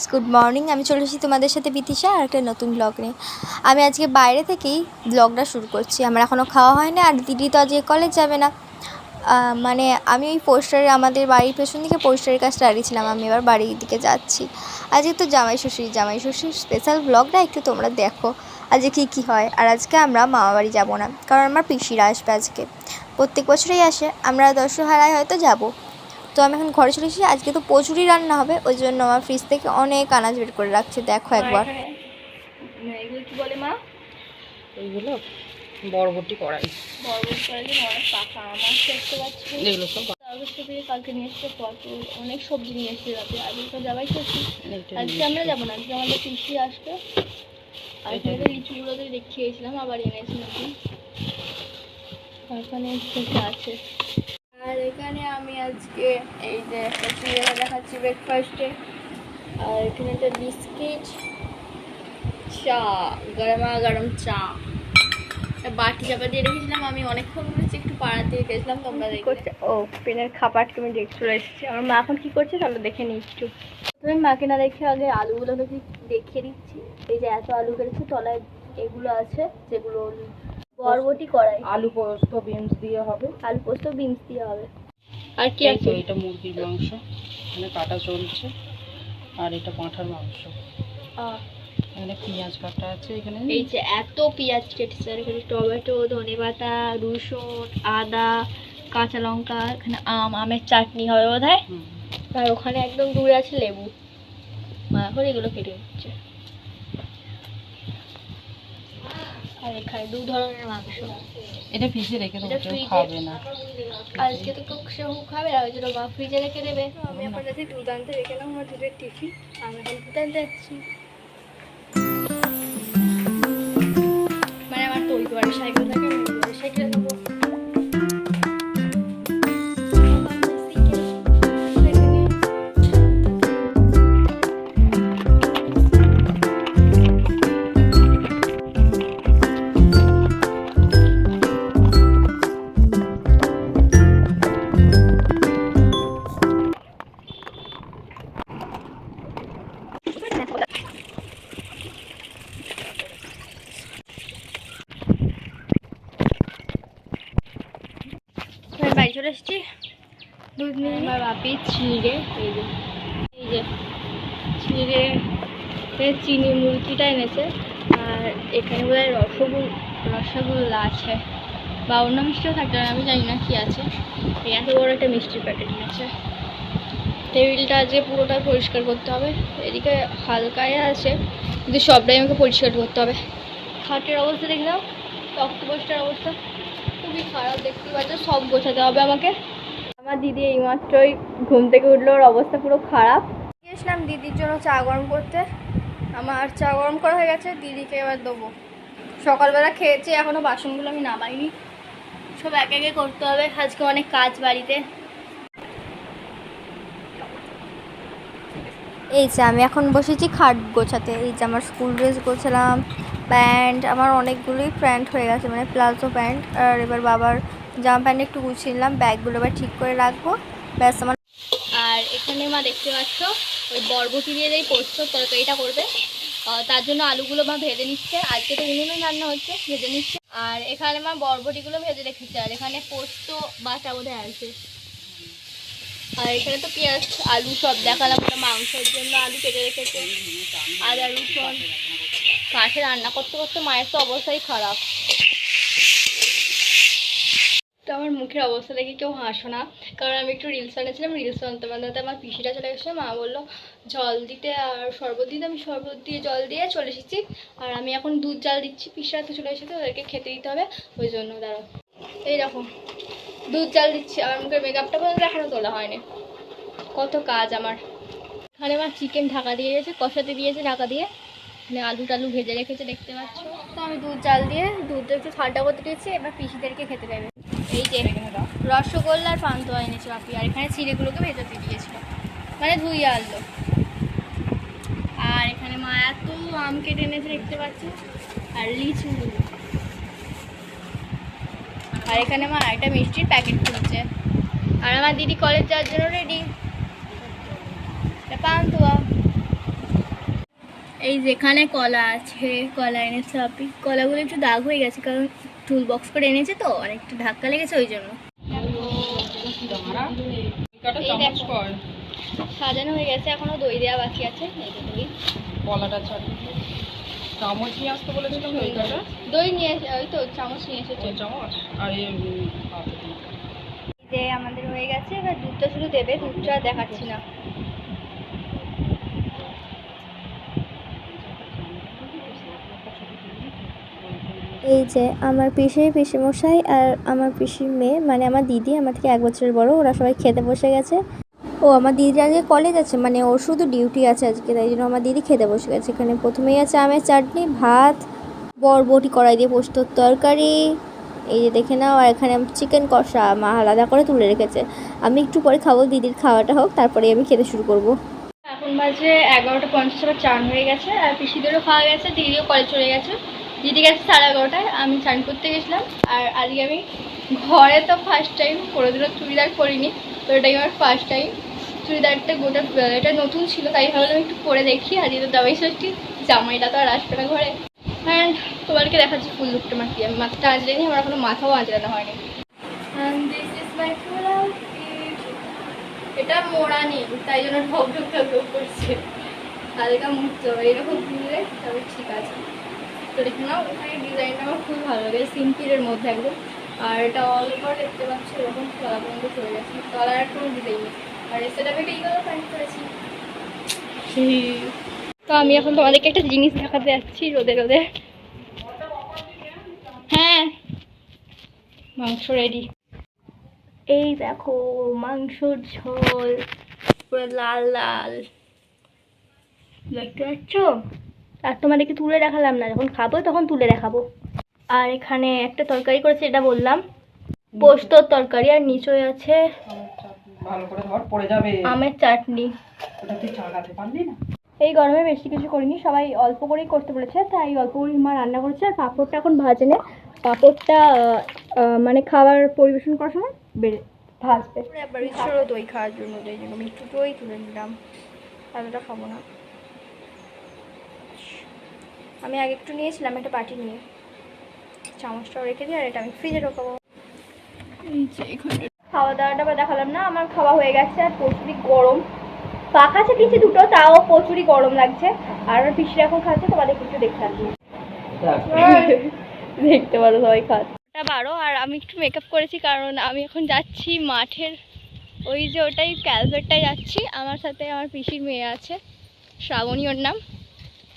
Friends good morning আমি চলে এসেছি তোমাদের সাথে বিতিশা আর একটা নতুন ব্লগ নিয়ে। আমি আজকে বাইরে থেকেই ব্লগটা শুরু করছি। আমার এখনও খাওয়া হয় না আর দিদি তো আজকে কলেজ যাবে না। মানে আমি ওই পোস্টারে আমাদের বাড়ির পেছন দিকে পোস্টারের কাছে দাঁড়িয়েছিলাম আমি এবার বাড়ির দিকে যাচ্ছি। আজকে তো জামাই ষষ্ঠী জামাই ষষ্ঠীর স্পেশাল ব্লগটা একটু তোমরা দেখো। আজকে কী কী হয়? আর আজকে আমরা মামা বাড়ি যাব না। কারণ আমার পিসিরা আসবে আজকে। প্রত্যেক বছরেই আসে। আমরা দশহারায় হয়তো যাব। তো আমি এখন ঘরে চলে এসেছি। আজকে তো প্রচুরই রান্না হবে ওই জন্য আমার ফ্রিজ থেকে অনেক আনাজ বের করে রাখছে। দেখো একবার। এগুলো কি বলে মা? এইগুলো বরবটি কড়াই। বরবটি করার জন্য অনেক পাকা আমার দেখতে পাচ্ছি। এগুলো সব কালকে নিয়ে এসছে পটল অনেক সবজি নিয়ে এসছে রাতে। আজকে তো যাবাই আজকে আমরা যাব না আজকে আমাদের পিসি আসবে। আর এখানে তো লিচুগুলো তো দেখিয়েছিলাম আবার এনেছি নাকি ওখানে আছে? আমি আজকে এই যে একটা সিরিয়াল দেখাচ্ছি ব্রেকফাস্টে আর এখানে একটা বিস্কিট চা গরমা গরম চা। বাটি চাপা দিয়ে রেখেছিলাম আমি অনেকক্ষণ বলেছি একটু পাড়া দিয়ে গেছিলাম তোমরা করছে? ও পেনের খাবার তুমি চলে এসেছি। আমার মা এখন কি করছে তাহলে দেখে নিই একটু। তুমি মাকে না দেখে আগে আলুগুলোকে কি দেখিয়ে দিচ্ছি। এই যে এত আলু কেটেছে তলায় এগুলো আছে যেগুলো বরবটি কড়াই। আলু পোস্ত বিনস দিয়ে হবে। আলু পোস্ত বিনস দিয়ে হবে। আর কি আছে? এটা মুরগির মাংস। এখানে কাটা চলছে। আর এটা পাঁঠার মাংস। এখানে পেঁয়াজ কাটা আছে এখানে এই যে এত পেঁয়াজ কেটেছে আর এখানে টমেটো ধনে পাতা রসুন আদা কাঁচা লঙ্কা এখানে আম আমের চাটনি হবে বোধ হয়। আর ওখানে একদম দূরে আছে লেবু। মা এখন এগুলো কেটে নিচ্ছে। আর এখানে দু ধরনের মাংস। এটা ফ্রিজে রেখে দেবো এটা কেউ ফ্রিজে- খাবে না। আজকে তো কেউ সেও খাবে না ওই জন্য মা ফ্রিজে রেখে দেবে। আমি যাচ্ছি দুধ আনতে রেখে নাও আমার দুধের টিফিন আমি এখন দুধ আনতে যাচ্ছি। মানে আমার তৈরি ওই সাইকেল বাপি ছিঁড়ে, এই যে এই যে, ছিঁড়ে চিনি মুরগিটা এনেছে। আর এখানে বোধ হয় রসগোল, রসগোল্লা আছে। বা অন্য মিষ্টিও থাকতে পারে, আমি জানি না কি আছে। এত বড় একটা মিষ্টির প্যাকেট এনেছে। টেবিলটা আজকে পুরোটা পরিষ্কার করতে হবে, এদিকে হালকায় আছে, কিন্তু সবটাই আমাকে পরিষ্কার করতে হবে। খাটের অবস্থা দেখে দাও তক্তপোষটার অবস্থা। খুবই খারাপ দেখতে পাচ্ছ, সব গোছাতে হবে আমাকে। আমার দিদি এইমাত্রই ঘুম থেকে উঠল ওর অবস্থা পুরো খারাপ। গিয়েছিলাম দিদির জন্য চা গরম করতে। আমার চা গরম করা হয়ে গেছে দিদিকে এবার দেবো। সকালবেলা খেয়েছি এখনও বাসনগুলো আমি নামাইনি। সব একে একে করতে হবে আজকে অনেক কাজ বাড়িতে। এই যে আমি এখন বসেছি খাট গোছাতে। এই যে আমার স্কুল ড্রেস গোছালাম প্যান্ট আমার অনেকগুলোই প্যান্ট হয়ে গেছে মানে প্লাজো প্যান্ট আর এবার বাবার জামা প্যান্ট একটু গুছিয়ে নিলাম, ব্যাগগুলো এবার ঠিক করে রাখব। ব্যাস, আমার আর এখানে মা দেখতে পাচ্ছ, ওই বরবটি দিয়ে যেই পোস্ত তরকারিটা করবে। তার জন্য আলুগুলো মা ভেজে নিচ্ছে। আজকে তো উনুনে রান্না হচ্ছে, ভেজে নিচ্ছে। আর এখানে মা বরবটিগুলো ভেজে রেখেছে, আর এখানে পোস্ত বাটা বোধহয় আছে। আর এখানে তো পেঁয়াজ, আলু সব দেখালাম ওটা মাংসের জন্য আলু কেটে রেখেছে। আদা রসুন কাঠে রান্না করতে করতে মায়ের তো অবস্থাই খারাপ। তো আমার মুখের অবস্থা দেখে কেউ হাসো না। কারণ আমি একটু রিলস বানিয়েছিলাম রিলস বানাতে বানাতে আমার পিসিটা চলে গেছিল মা বলল, জল দিতে আর শরবত দিতে। আমি শরবত দিয়ে জল দিয়ে চলে এসেছি। আর আমি এখন দুধ জাল দিচ্ছি পিসিরা তো চলে এসেছে, ওদেরকে খেতে দিতে হবে। ওই জন্য, দাঁড়াও। এই দেখো, দুধ জাল দিচ্ছি। আমার মুখের মেকআপটা পর্যন্ত এখনও তোলা হয়নি। কত কাজ আমার। এখানে আমার চিকেন ঢাকা দিয়ে গেছে কষাতে দিয়েছে ঢাকা দিয়ে। মানে আলু টালু ভেজে রেখেছে, দেখতে পাচ্ছ। তো আমি দুধ জাল দিয়ে দুধটা একটু ঠান্ডা করতে দিয়েছি, এবার পিসিদেরকে খেতে দেবে। এই যে, রসগোল্লার পান্তুয়া এনেছে বাপি, আর এখানে চিড়েগুলোকে ভেজাতে দিয়েছিল। মানে ধুইয়ে আনলো। আর এখানে মা এত আম কেটে এনেছে দেখতে পাচ্ছ? আর লিচু। আর এখানে মা একটা মিষ্টির প্যাকেট খুলছে। আর আমার দিদি কলেজ যাওয়ার জন্য রেডি পান্তুয়া। এই যেখানে কলা আছে, কলা এনেছে আপি কলাগুলো একটু দাগ হয়ে গেছে, কারণ টুল বক্স করে এনেছে তো আর একটু ধাক্কা লেগেছে ওই জন্য। সাজানো হয়ে গেছে এখনও দই দেওয়া বাকি আছে কলাটা চামচ নিয়ে আসতে বলেছিলাম ওই কাটা। দই নিয়ে ওই তো চামচ নিয়ে এসেছে। চামচ আর। যে আমাদের হয়ে গেছে এবার দুধটা শুধু দেবে দুধটা দেখাচ্ছি না। এই যে আমার পিসি পিসিমশাই আর আমার পিসির মেয়ে মানে আমার দিদি, আমার থেকে এক বছরের বড়, ওরা সবাই খেতে বসে গেছে। ও আমার দিদির আজকে কলেজ আছে মানে ওর শুধু ডিউটি আছে আজকে, তাই জন্য আমার দিদি খেতে বসে গেছে। এখানে প্রথমেই আছে আমের চাটনি, ভাত, বরবটি কড়াই দিয়ে পোস্তর তরকারি। এই যে দেখে নাও, আর এখানে চিকেন কষা, মা আলাদা করে তুলে রেখেছে। আমি একটু পরে খাব, দিদির খাওয়াটা হোক, তারপরে আমি খেতে শুরু করব। এখন বাজে এগারোটা পঞ্চাশ চান হয়ে গেছে, আর পিসিদেরও খাওয়া গেছে, দিদিও কলেজ চলে গেছে। দিদি গেছে সাড়ে এগারোটায়, আমি চান করতে গেছিলাম, আর আজকে আমি ঘরে তো ফার্স্ট টাইম কোনোদিনও চুড়িদার করিনি তো এটাই আমার ফার্স্ট টাইম চুড়িদারটা গোটা এটা নতুন ছিল, তাই ভাবলাম একটু পরে দেখি, আর যেহেতু দাবাই ষষ্ঠী, জামাইটা তো আর আসবে না ঘরে। অ্যান্ড তোমাদেরকে দেখাচ্ছি ফুল লুকটা মাটি আমি মাথাটা আঁচড়েনি আমার এখনও মাথাও আঁচড়ানো হয়নি। এটা মোড়া নেই, তাই জন্য ঢক ঢক ঢক করছে হালকা মুহূর্ত এরকম ঘুরলে তবে ঠিক আছে। তো দেখে নাও এখানে ডিজাইনটা আমার খুব ভালো লাগে সিম্পলের মধ্যে একদম। আর এটা অল ওভার দেখতে পাচ্ছি এরকম তলা পর্যন্ত চলে গেছে। তলার আর কোনো ডিজাইন নেই আর সেটা একটা ইগলো প্যান্ট করেছি? তো আমি এখন তোমাদেরকে একটা জিনিস দেখাতে যাচ্ছি রোদে রোদে। হ্যাঁ। মাংস রেডি এই দেখো মাংসর ঝোল পুরো লাল লাল। দেখতে পাচ্ছ? আর তোমাদেরকে তুলে দেখালাম না যখন খাব তখন তুলে দেখাবো। আর এখানে একটা তরকারি করেছে এটা বললাম। পোস্তর তরকারি আর নিচয় আছে আমের চাটনি। ভালো করে ধর পড়ে যাবে। আমের চাটনি। ওটা তুই চাগাতে পারলি না। এই গরমে বেশি কিছু করিনি সবাই অল্প করেই করতে বলেছে তাই অল্প করেই মা রান্না করেছে। আর পাঁপড়টা এখন ভাজে নে। পাঁপড়টা মানে খাবার পরিবেশন করার সময় বেড়ে ভাজবে। দই খাওয়ার জন্য তাই জন্য। আমি একটু দই তুলে নিলাম খাব না। আমি আগে একটু নিয়েছিলাম একটা বাটি নিয়ে। চামচটাও রেখে দিই আর এটা আমি ফ্রিজে ঢোকাবো। খাওয়া দাওয়াটা বা দেখালাম না আমার খাওয়া হয়ে গেছে আর প্রচুরই গরম। পাখা চাপিয়েছি দুটো তাও প্রচুরই গরম লাগছে। আর আমার পিসিরা এখন খাচ্ছে তোমাদেরকে একটু দেখতে আসি। দেখতে পারো সবাই খাচ্ছে। বারো আর আমি একটু মেকআপ করেছি কারণ আমি এখন যাচ্ছি মাঠের ওই যে ওটাই ক্যালভেটটায় যাচ্ছি। আমার সাথে আমার পিসির মেয়ে আছে শ্রাবণী ওর নাম।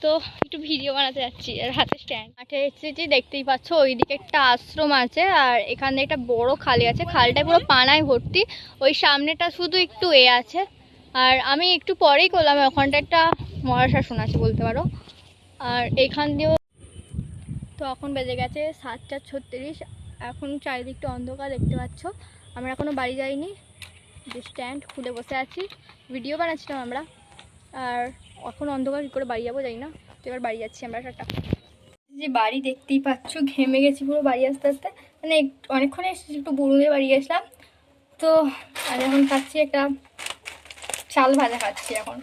তো একটু ভিডিও বানাতে যাচ্ছি, আর হাতে স্ট্যান্ড মাঠে এসেছি দেখতেই পাচ্ছ, ওইদিকে একটা আশ্রম আছে, আর এখানে একটা বড় খালি আছে। খালটায় পুরো পানায় ভর্তি, ওই সামনেটা শুধু একটু এ আছে। আর আমি একটু পরেই করলাম ওখানটা একটা মরা শাসন আছে বলতে পারো। আর এখান দিয়েও তো এখন বেজে গেছে সাতটা ছত্রিশ, এখন চারিদিকটা অন্ধকার দেখতে পাচ্ছ। আমরা এখনও বাড়ি যাইনি, যে স্ট্যান্ড খুলে বসে আছি ভিডিও বানাচ্ছিলাম আমরা। আর এখন অন্ধকার কী করে বাড়ি যাব যাই না। তো এবার বাড়ি যাচ্ছি আমরা টাটা। যে বাড়ি দেখতেই পাচ্ছ ঘেমে গেছি পুরো বাড়ি আসতে আসতে। মানে একটু- অনেকক্ষণ এসেছি একটু বুড়ুয়ে বাড়ি গেছিলাম। তো আর এখন খাচ্ছি একটা চাল ভাজা খাচ্ছি এখন।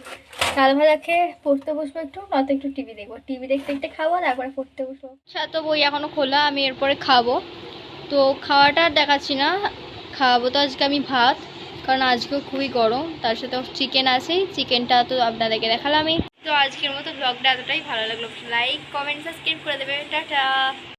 চাল ভাজা খেয়ে পড়তে বসবো একটু নয়তো একটু টিভি দেখব। টিভি দেখতে দেখতে খাব তারপরে পড়তে বসবো। আচ্ছা তো বই এখনও খোলা আমি এরপরে খাব। তো খাওয়াটা আর দেখাচ্ছি না খাওয়াবো তো আজকে আমি ভাত। কারণ আজকেও খুবই গরম, তার সাথে চিকেন আছে চিকেনটা তো আপনাদেরকে দেখালামই। তো আজকের মতো ব্লগটা এতটাই, ভালো লাগল লাইক কমেন্ট সাবস্ক্রাইব করে দেবে টাটা!